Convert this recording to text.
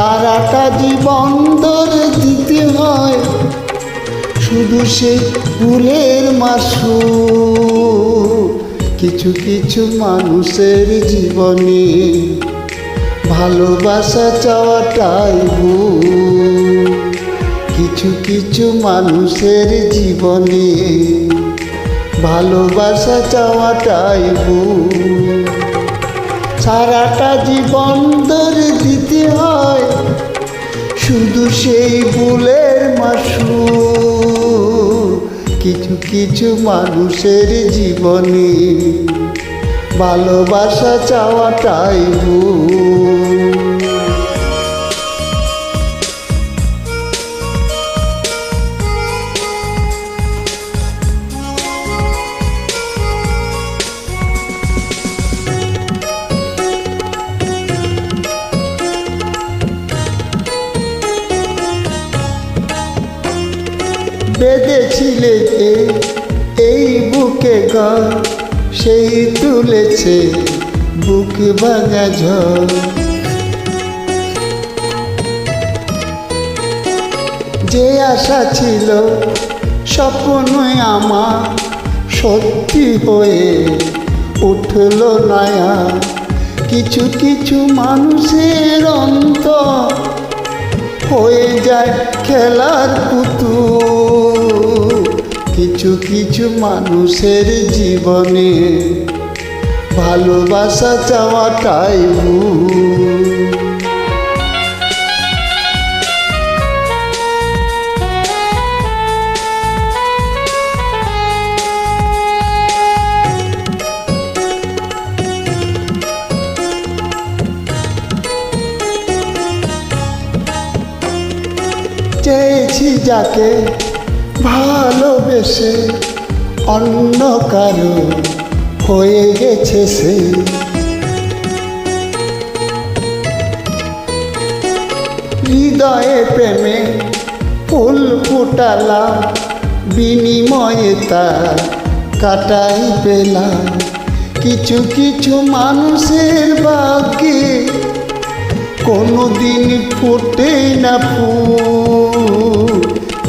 সারাটা জীবন ধরে দিতে হয়। শুধু সে ফুলের মাসু কিছু কিছু মানুষের জীবনে ভালোবাসা চাওয়াটাই ভুল। কিছু কিছু মানুষের জীবনে ভালোবাসা চাওয়াটাই ভুল। সারাটা জীবন ধরে দিতে হয়। শুধু সেই ফুলের মাসু কিছু কিছু মানুষের জীবনে। ভালোবাসা চাওয়াটাই ভুল। বেঁধেছিলে এই বুকে ঘর, সেই তুলেছে বুক ভাঙা ঝড়। যে আশা ছিল স্বপ্নই আমার, সত্যি হয়ে উঠল নয়া। কিছু কিছু মানুষের অন্ত হয়ে যায় খেলার পুতুল। কিছু কিছু মানুষের জীবনে ভালোবাসা চাওয়াটাই ভুল। চেয়েছি যাকে ভালোবেসে অন্য কারও হয়ে গেছে সে। হৃদয়ে প্রেমে ফুল ফুটালাম, বিনিময়ে তার কাটাই পেলাম। কিছু কিছু মানুষের ভাগ্যে কোনো দিন ফোটে না ফুল।